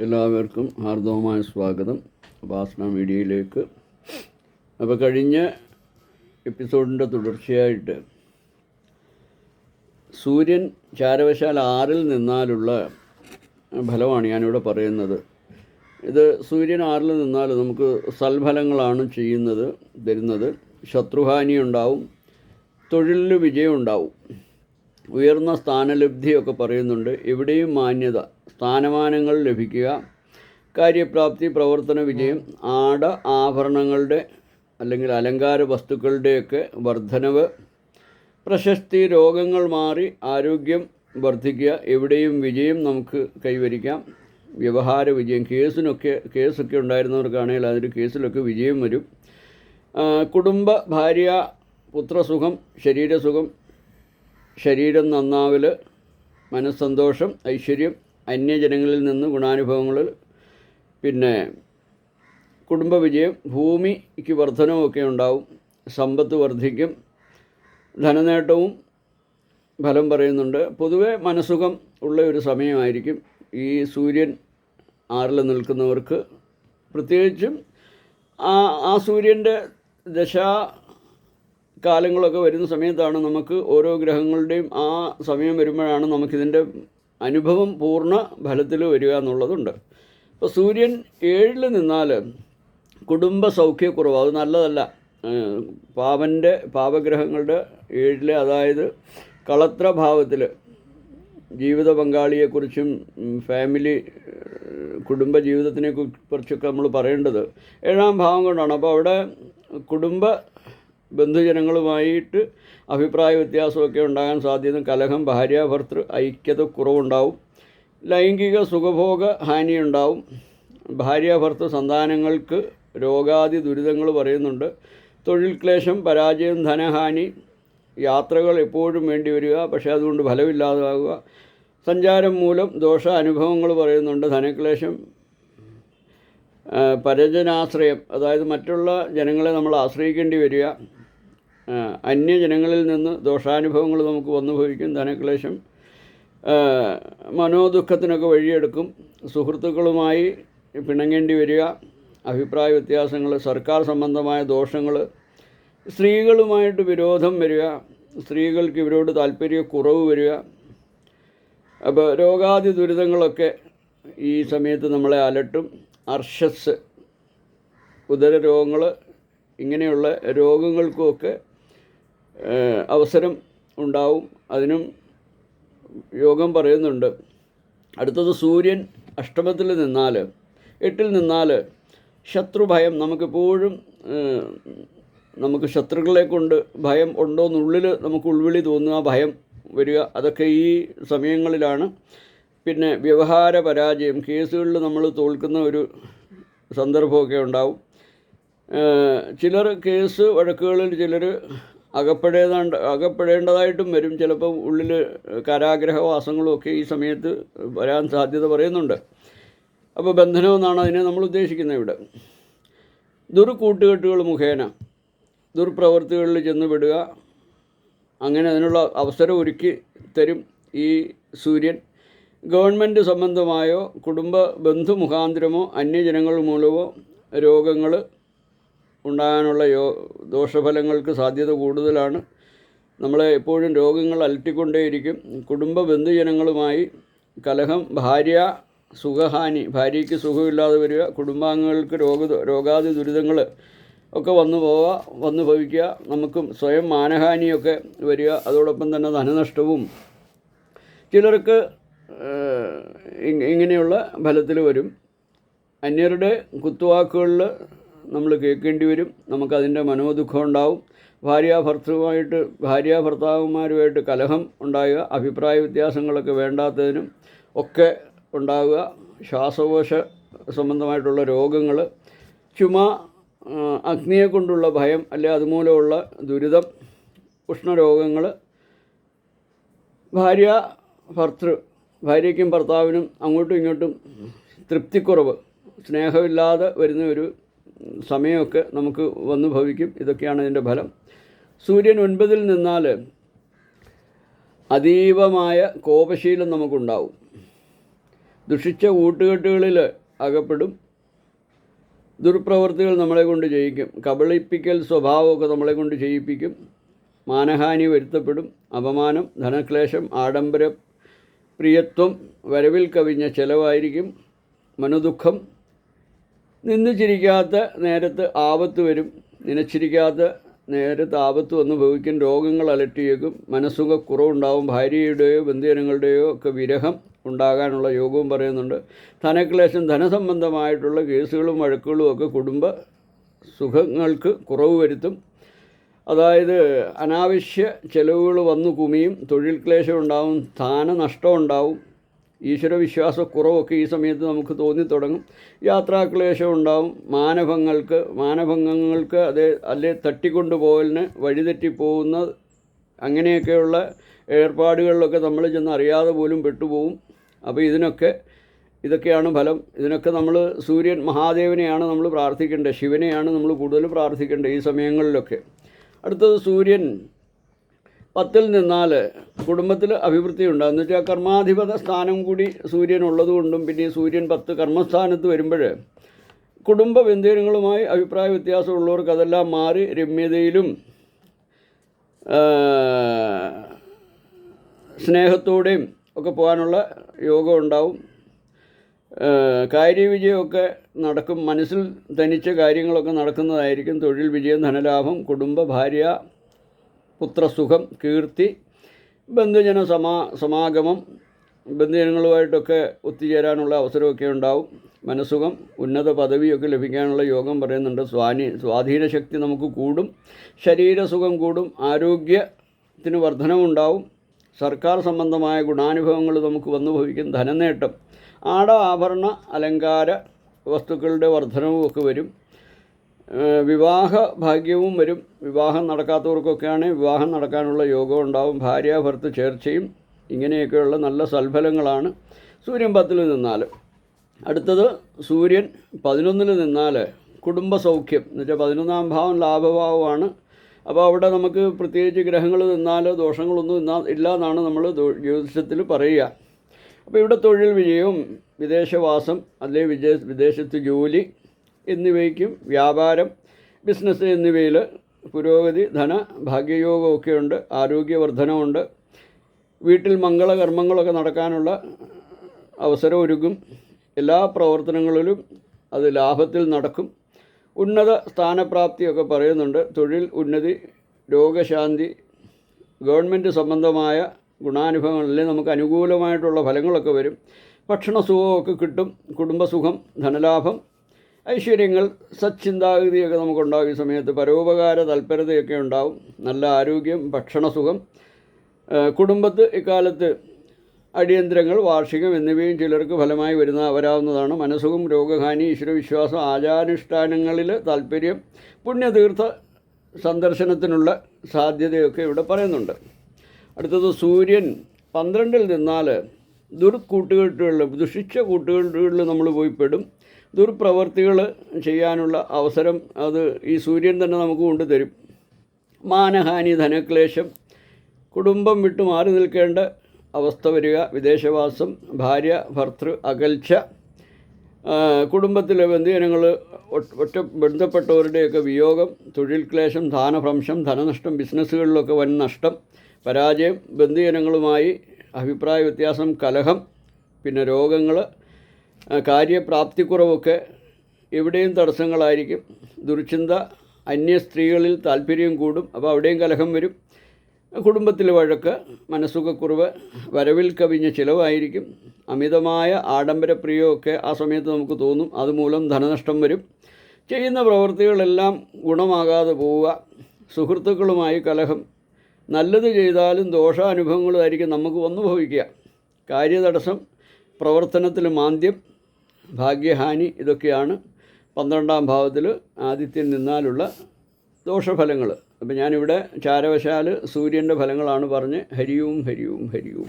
എല്ലാവർക്കും ഹാർദവമായ സ്വാഗതം. ഉപാസന മീഡിയയിലേക്ക്. അപ്പോൾ കഴിഞ്ഞ എപ്പിസോഡിന്റെ തുടർച്ചയായിട്ട് സൂര്യൻ ചാരവശാൽ ആറിൽ നിന്നാലുള്ള ഫലമാണ് ഞാനിവിടെ പറയുന്നത്. ഇത് സൂര്യൻ ആറിൽ നിന്നാൽ നമുക്ക് സൽഫലങ്ങളാണ് ചെയ്യുന്നത് തരുന്നത്. ശത്രുഹാനി ഉണ്ടാവും തൊഴിലിൽ വിജയം ഉണ്ടാവും. ഉയർന്ന സ്ഥാനലബ്ധിയൊക്കെ പറയുന്നുണ്ട്. എവിടെയും മാന്യത സ്ഥാനമാനങ്ങൾ ലഭിക്കുക കാര്യപ്രാപ്തി പ്രവർത്തന വിജയം ആട ആഭരണങ്ങളുടെ അല്ലെങ്കിൽ അലങ്കാര വസ്തുക്കളുടെയൊക്കെ വർധനവ് പ്രശസ്തി രോഗങ്ങൾ മാറി ആരോഗ്യം വർദ്ധിക്കുക എവിടെയും വിജയം നമുക്ക് കൈവരിക്കാം. വ്യവഹാര വിജയം കേസിനൊക്കെ കേസൊക്കെ ഉണ്ടായിരുന്നവർക്കാണെങ്കിൽ അതിന് കേസിലൊക്കെ വിജയം വരും. കുടുംബ ഭാര്യ പുത്രസുഖം ശരീരസുഖം ശരീരം നന്നാവൽ മനസ്സന്തോഷം ഐശ്വര്യം അന്യജനങ്ങളിൽ നിന്ന് ഗുണാനുഭവങ്ങൾ പിന്നെ കുടുംബ വിജയം ഭൂമിക്ക് വർധനമൊക്കെ ഉണ്ടാവും സമ്പത്ത് വർദ്ധിക്കും ധനനേട്ടവും ഫലം പറയുന്നുണ്ട്. പൊതുവെ മനസുഖം ഉള്ള ഒരു സമയമായിരിക്കും ഈ സൂര്യൻ ആറിൽ നിൽക്കുന്നവർക്ക്. പ്രത്യേകിച്ചും ആ ആ സൂര്യന്റെ ദശാ കാലങ്ങളൊക്കെ വരുന്ന സമയത്താണ് നമുക്ക് ഓരോ ഗ്രഹങ്ങളുടെയും ആ സമയം വരുമ്പോഴാണ് നമുക്കിതിന്റെ അനുഭവം പൂർണ ഫലത്തിൽ വരിക എന്നുള്ളതുണ്ട്. അപ്പോൾ സൂര്യൻ ഏഴിൽ നിന്നാൽ കുടുംബ സൗഖ്യക്കുറവ് അത് നല്ലതല്ല. പാവന്റെ പാവഗ്രഹങ്ങളുടെ ഏഴിലെ അതായത് കളത്ര ഭാവത്തിൽ ജീവിത പങ്കാളിയെക്കുറിച്ചും ഫാമിലി കുടുംബ ജീവിതത്തിനെ കുറിച്ചൊക്കെ നമ്മൾ പറയേണ്ടത് ഏഴാം ഭാവം കൊണ്ടാണ്. അപ്പോൾ അവിടെ കുടുംബ ബന്ധുജനങ്ങളുമായിട്ട് അഭിപ്രായ വ്യത്യാസമൊക്കെ ഉണ്ടാകാൻ സാധ്യത കലഹം ഭാര്യാഭർത്തൃ ഐക്യത കുറവുണ്ടാവും. ലൈംഗിക സുഖഭോഗ ഹാനിയുണ്ടാവും ഭാര്യാഭർത്തൃ സന്താനങ്ങൾക്ക് രോഗാദി ദുരിതങ്ങൾ പറയുന്നുണ്ട്. തൊഴിൽ ക്ലേശം പരാജയം ധനഹാനി യാത്രകൾ എപ്പോഴും വേണ്ടി വരിക പക്ഷേ അതുകൊണ്ട് ഫലമില്ലാതാകുക സഞ്ചാരം മൂലം ദോഷ അനുഭവങ്ങൾ പറയുന്നുണ്ട്. ധനക്ലേശം പരജനാശ്രയം അതായത് മറ്റുള്ള ജനങ്ങളെ നമ്മൾ ആശ്രയിക്കേണ്ടി വരിക. അന്യജനങ്ങളിൽ നിന്ന് ദോഷാനുഭവങ്ങൾ നമുക്ക് വന്നു ഭവിക്കും ധനക്ലേശം മനോദുഃഖത്തിനൊക്കെ വഴിയെടുക്കും. സുഹൃത്തുക്കളുമായി പിണങ്ങേണ്ടി വരിക അഭിപ്രായ വ്യത്യാസങ്ങൾ സർക്കാർ സംബന്ധമായ ദോഷങ്ങൾ സ്ത്രീകളുമായിട്ട് വിരോധം വരിക സ്ത്രീകൾക്ക് ഇവരോട് താല്പര്യക്കുറവ് വരിക. അപ്പോൾ രോഗാദി ദുരിതങ്ങളൊക്കെ ഈ സമയത്ത് നമ്മളെ അലട്ടും. അർഷസ് ഉദരരോഗങ്ങൾ ഇങ്ങനെയുള്ള രോഗങ്ങൾക്കുമൊക്കെ അവസരം ഉണ്ടാവും. അതിനും യോഗം പറയുന്നുണ്ട്. അടുത്തത് സൂര്യൻ അഷ്ടമത്തിൽ നിന്നാൽ എട്ടിൽ നിന്നാൽ ശത്രുഭയം നമുക്കെപ്പോഴും നമുക്ക് ശത്രുക്കളെ കൊണ്ട് ഭയം ഉണ്ടോ എന്നുള്ളിൽ നമുക്ക് ഉൾവിളി തോന്നുക ഭയം വരിക. അതൊക്കെ ഈ സമയങ്ങളിലാണ്. പിന്നെ വ്യവഹാര പരാജയം കേസുകളിൽ നമ്മൾ തോൽക്കുന്ന ഒരു സന്ദർഭമൊക്കെ ഉണ്ടാവും. ചിലർ കേസ് വഴക്കുകളിൽ ചിലർ അകപ്പെടേതാണ്ട് അകപ്പെടേണ്ടതായിട്ടും വരും. ചിലപ്പോൾ ഉള്ളിൽ കാരാഗ്രഹവാസങ്ങളും ഒക്കെ ഈ സമയത്ത് വരാൻ സാധ്യത പറയുന്നുണ്ട്. അപ്പോൾ ബന്ധനമെന്നാണ് അതിനെ നമ്മൾ ഉദ്ദേശിക്കുന്നത് ഇവിടെ. ദുർകൂട്ടുകെട്ടുകൾ മുഖേന ദുർപ്രവൃത്തികളിൽ ചെന്ന് വിടുക അങ്ങനെ അതിനുള്ള അവസരം ഒരുക്കി തരും ഈ സൂര്യൻ. ഗവൺമെന്റ് സംബന്ധമായോ കുടുംബ ബന്ധു മുഖാന്തരമോ അന്യജനങ്ങൾ മൂലമോ രോഗങ്ങൾ ഉണ്ടാകാനുള്ള യോ ദോഷഫലങ്ങൾക്ക് സാധ്യത കൂടുതലാണ്. നമ്മളെ എപ്പോഴും രോഗങ്ങൾ അലട്ടിക്കൊണ്ടേയിരിക്കും. കുടുംബ ബന്ധുജനങ്ങളുമായി കലഹം ഭാര്യ സുഖഹാനി ഭാര്യയ്ക്ക് സുഖമില്ലാതെ വരിക കുടുംബാംഗങ്ങൾക്ക് രോഗ രോഗാദി ദുരിതങ്ങൾ ഒക്കെ വന്നു പോവുക വന്നു ഭവിക്കുക നമുക്കും സ്വയം മാനഹാനിയൊക്കെ വരിക അതോടൊപ്പം തന്നെ ധനനഷ്ടവും ചിലർക്ക് ഇങ്ങനെയുള്ള ഫലത്തിൽ വരും. അന്യരുടെ കുത്തുവാക്കുകളിൽ നമ്മൾ കേൾക്കേണ്ടി വരും. നമുക്കതിന്റെ മനോദുഃഖം ഉണ്ടാവും. ഭാര്യാഭർത്തൃമായിട്ട് ഭർത്താവുമാരുമായിട്ട് കലഹം ഉണ്ടാകുക അഭിപ്രായ വ്യത്യാസങ്ങളൊക്കെ വേണ്ടാത്തതിനും ഒക്കെ ഉണ്ടാകുക ശ്വാസകോശ സംബന്ധമായിട്ടുള്ള രോഗങ്ങൾ ചുമ അഗ്നിയെ കൊണ്ടുള്ള ഭയം അല്ലെ അതുമൂലമുള്ള ദുരിതം ഉഷ്ണരോഗങ്ങൾ. ഭാര്യ ഭർത്തൃ ഭാര്യയ്ക്കും ഭർത്താവിനും അങ്ങോട്ടും ഇങ്ങോട്ടും തൃപ്തിക്കുറവ് സ്നേഹമില്ലാതെ വരുന്ന ഒരു സമയമൊക്കെ നമുക്ക് വന്നു ഭവിക്കും. ഇതൊക്കെയാണ് ഇതിന്റെ ഫലം. സൂര്യൻ ഒൻപതിൽ നിന്നാൽ അതീവമായ കോപശീലം നമുക്കുണ്ടാവും. ദുഷിച്ച കൂട്ടുകെട്ടുകളിൽ അകപ്പെടും. ദുർപ്രവൃത്തികൾ നമ്മളെ കൊണ്ട് ചെയ്യിക്കും കബളിപ്പിക്കൽ സ്വഭാവമൊക്കെ നമ്മളെ കൊണ്ട് ചെയ്യിപ്പിക്കും. മാനഹാനി വരുത്തപ്പെടും. അപമാനം ധനക്ലേശം ആഡംബര പ്രിയത്വം വരവിൽ കവിഞ്ഞ ചിലവായിരിക്കും. മനോദുഃഖം നിന്ന് ചിരിക്കാത്ത നേരത്ത് ആപത്ത് വരും. നനച്ചിരിക്കാത്ത നേരത്ത് ആപത്ത് വന്ന് ഭവിക്കും. രോഗങ്ങൾ അലട്ടിയേക്കും. മനസ്സുഖ കുറവുണ്ടാവും. ഭാര്യയുടെയോ ബന്ധുജനങ്ങളുടെയോ ഒക്കെ വിരഹം ഉണ്ടാകാനുള്ള യോഗവും പറയുന്നുണ്ട്. ധനക്ലേശം ധനസംബന്ധമായിട്ടുള്ള കേസുകളും വഴക്കുകളും ഒക്കെ കുടുംബ സുഖങ്ങൾക്ക് കുറവ് വരുത്തും. അതായത് അനാവശ്യ ചെലവുകൾ വന്നു കുമിയും. തൊഴിൽ ക്ലേശം ഉണ്ടാവും. സ്ഥാനനഷ്ടം ഉണ്ടാവും. ഈശ്വരവിശ്വാസക്കുറവൊക്കെ ഈ സമയത്ത് നമുക്ക് തോന്നി തുടങ്ങും യാത്രാക്ലേശം ഉണ്ടാവും മാനഭങ്ങൾക്ക് മാനഭംഗങ്ങൾക്ക് അതേ അല്ലെ തട്ടിക്കൊണ്ടുപോകലിന് വഴിതെറ്റിപ്പോകുന്ന അങ്ങനെയൊക്കെയുള്ള ഏർപ്പാടുകളിലൊക്കെ നമ്മൾ ചെന്ന് അറിയാതെ പോലും പെട്ടുപോകും. അപ്പോൾ ഇതിനൊക്കെ ഇതൊക്കെയാണ് ഫലം. ഇതിനൊക്കെ നമ്മൾ സൂര്യൻ മഹാദേവനെയാണ് നമ്മൾ പ്രാർത്ഥിക്കേണ്ടത്. ശിവനെയാണ് നമ്മൾ കൂടുതൽ പ്രാർത്ഥിക്കേണ്ടത് ഈ സമയങ്ങളിലൊക്കെ. അടുത്തത് സൂര്യൻ. പത്തിൽ നിന്നാൽ കുടുംബത്തിൽ അഭിവൃദ്ധി ഉണ്ടാകും എന്ന് വെച്ചാൽ കർമാധിപത സ്ഥാനം കൂടി സൂര്യൻ ഉള്ളതുകൊണ്ടും പിന്നെ സൂര്യൻ പത്ത് കർമ്മസ്ഥാനത്ത് വരുമ്പോൾ കുടുംബ ബന്ധുജനങ്ങളുമായി അഭിപ്രായ വ്യത്യാസമുള്ളവർക്ക് അതെല്ലാം മാറി രമ്യതയിലും സ്നേഹത്തോടെയും ഒക്കെ പോകാനുള്ള യോഗം ഉണ്ടാവും. കാര്യ കാര്യവിജയമൊക്കെ നടക്കും. മനസ്സിൽ തനിച്ച കാര്യങ്ങളൊക്കെ നടക്കുന്നതായിരിക്കും തൊഴിൽ വിജയം ധനലാഭം കുടുംബ ഭാര്യ പുത്രസുഖം കീർത്തി ബന്ധുജന സമാ സമാഗമം ബന്ധുജനങ്ങളുമായിട്ടൊക്കെ ഒത്തുചേരാനുള്ള അവസരമൊക്കെ ഉണ്ടാവും. മനസ്സുഖം ഉന്നത പദവിയൊക്കെ ലഭിക്കാനുള്ള യോഗം പറയുന്നുണ്ട്. സ്വാനി സ്വാധീന ശക്തി നമുക്ക് കൂടും. ശരീരസുഖം കൂടും. ആരോഗ്യത്തിന് വർധനവുണ്ടാവും. സർക്കാർ സംബന്ധമായ ഗുണാനുഭവങ്ങൾ നമുക്ക് വന്നു ഭവിക്കും. ധനനേട്ടം. ആട ആഭരണ അലങ്കാര വസ്തുക്കളുടെ വർധനവും ഒക്കെ വരും. വിവാഹ ഭാഗ്യവും വരും. വിവാഹം നടക്കാത്തവർക്കൊക്കെയാണ് വിവാഹം നടക്കാനുള്ള യോഗം ഉണ്ടാവും. ഭാര്യ ഭർത്ത് ചേർച്ചയും ഇങ്ങനെയൊക്കെയുള്ള നല്ല സൽഫലങ്ങളാണ് സൂര്യൻ പത്തിൽ നിന്നാൽ. അടുത്തത് സൂര്യൻ പതിനൊന്നിൽ നിന്നാൽ കുടുംബ സൗഖ്യം. എന്ന് വെച്ചാൽ പതിനൊന്നാം ഭാവം ലാഭഭാവമാണ്. അപ്പോൾ അവിടെ നമുക്ക് പ്രത്യേകിച്ച് ഗ്രഹങ്ങൾ നിന്നാൽ ദോഷങ്ങളൊന്നും ഇന്നാ ഇല്ല എന്നാണ് നമ്മൾ ജ്യോതിഷത്തിൽ പറയുക. അപ്പോൾ ഇവിടെ തൊഴിൽ വിജയവും വിദേശവാസം അല്ലെങ്കിൽ വിദേശ വിദേശത്ത് ജോലി എന്നിവയ്ക്കും വ്യാപാരം ബിസിനസ് എന്നിവയിൽ പുരോഗതി ധന ഭാഗ്യയോഗമൊക്കെ ഉണ്ട് ആരോഗ്യവർദ്ധനമുണ്ട്. വീട്ടിൽ മംഗളകർമ്മങ്ങളൊക്കെ നടക്കാനുള്ള അവസരം ഒരുക്കും എല്ലാ പ്രവർത്തനങ്ങളിലും അത് ലാഭത്തിൽ നടക്കും. ഉന്നത സ്ഥാനപ്രാപ്തിയൊക്കെ പറയുന്നുണ്ട്. തൊഴിൽ ഉന്നതി രോഗശാന്തി ഗവൺമെന്റ് സംബന്ധമായ ഗുണാനുഭവങ്ങളിൽ നമുക്ക് അനുകൂലമായിട്ടുള്ള ഫലങ്ങളൊക്കെ വരും. ഭക്ഷണസുഖമൊക്കെ കിട്ടും കുടുംബസുഖം ധനലാഭം ഐശ്വര്യങ്ങൾ സച്ചിന്താഗതിയൊക്കെ നമുക്കുണ്ടാകും ഈ സമയത്ത്. പരോപകാര തൽപരതയൊക്കെ ഉണ്ടാവും. നല്ല ആരോഗ്യം ഭക്ഷണസുഖം കുടുംബത്ത് ഇക്കാലത്ത് അടിയന്തരങ്ങൾ വാർഷികം എന്നിവയും ചിലർക്ക് ഫലമായി വരുന്ന വരാവുന്നതാണ്. മനസ്സുഖം രോഗഹാനി ഈശ്വരവിശ്വാസം ആചാരാനുഷ്ഠാനങ്ങളിൽ താല്പര്യം പുണ്യതീർത്ഥ സന്ദർശനത്തിനുള്ള സാധ്യതയൊക്കെ ഇവിടെ പറയുന്നുണ്ട്. അടുത്തത് സൂര്യൻ പന്ത്രണ്ടിൽ നിന്നാൽ ദുർകൂട്ടുകെട്ടുകളിൽ ദുഷിച്ച കൂട്ടുകെട്ടുകളിൽ നമ്മൾ പോയി പെടും ദുർപ്രവർത്തികൾ ചെയ്യാനുള്ള അവസരം അത് ഈ സൂര്യൻ തന്നെ നമുക്ക് കൊണ്ടുതരും. മാനഹാനി ധനക്ലേശം കുടുംബം വിട്ടു മാറി നിൽക്കേണ്ട അവസ്ഥ വരിക വിദേശവാസം ഭാര്യ ഭർത്തൃ അകൽച്ച കുടുംബത്തിലെ ബന്ധുജനങ്ങൾ ഒറ്റ ബന്ധപ്പെട്ടവരുടെയൊക്കെ വിയോഗം തൊഴിൽ ക്ലേശം ധാനഭ്രംശം ധനനഷ്ടം ബിസിനസ്സുകളിലൊക്കെ വൻ നഷ്ടം പരാജയം ബന്ധുജനങ്ങളുമായി അഭിപ്രായ വ്യത്യാസം കലഹം പിന്നെ രോഗങ്ങൾ കാര്യപ്രാപ്തിക്കുറവൊക്കെ എവിടെയും തടസ്സങ്ങളായിരിക്കും. ദുർചിന്ത അന്യ സ്ത്രീകളിൽ താല്പര്യം കൂടും അപ്പോൾ അവിടെയും കലഹം വരും. കുടുംബത്തിൽ വഴക്ക് മനസ്സുഖക്കുറവ് വരവിൽ കവിഞ്ഞ ചിലവായിരിക്കും. അമിതമായ ആഡംബരപ്രിയമൊക്കെ ആ സമയത്ത് നമുക്ക് തോന്നും അതുമൂലം ധനനഷ്ടം വരും. ചെയ്യുന്ന പ്രവൃത്തികളെല്ലാം ഗുണമാകാതെ പോവുക. സുഹൃത്തുക്കളുമായി കലഹം നല്ലത് ചെയ്താലും ദോഷാനുഭവങ്ങളായിരിക്കും നമുക്ക് വന്നു ഭവിക്കുക കാര്യതടസ്സം പ്രവർത്തനത്തിൽ മാന്ദ്യം ഭാഗ്യഹാനി ഇതൊക്കെയാണ് പന്ത്രണ്ടാം ഭാവത്തിൽ ആദിത്യൻ നിന്നാലുള്ള ദോഷഫലങ്ങൾ. അപ്പം ഞാനിവിടെ ചാരവശാൽ സൂര്യന്റെ ഫലങ്ങളാണ് പറഞ്ഞ് ഹരിയും ഹരിയും ഹരിയും.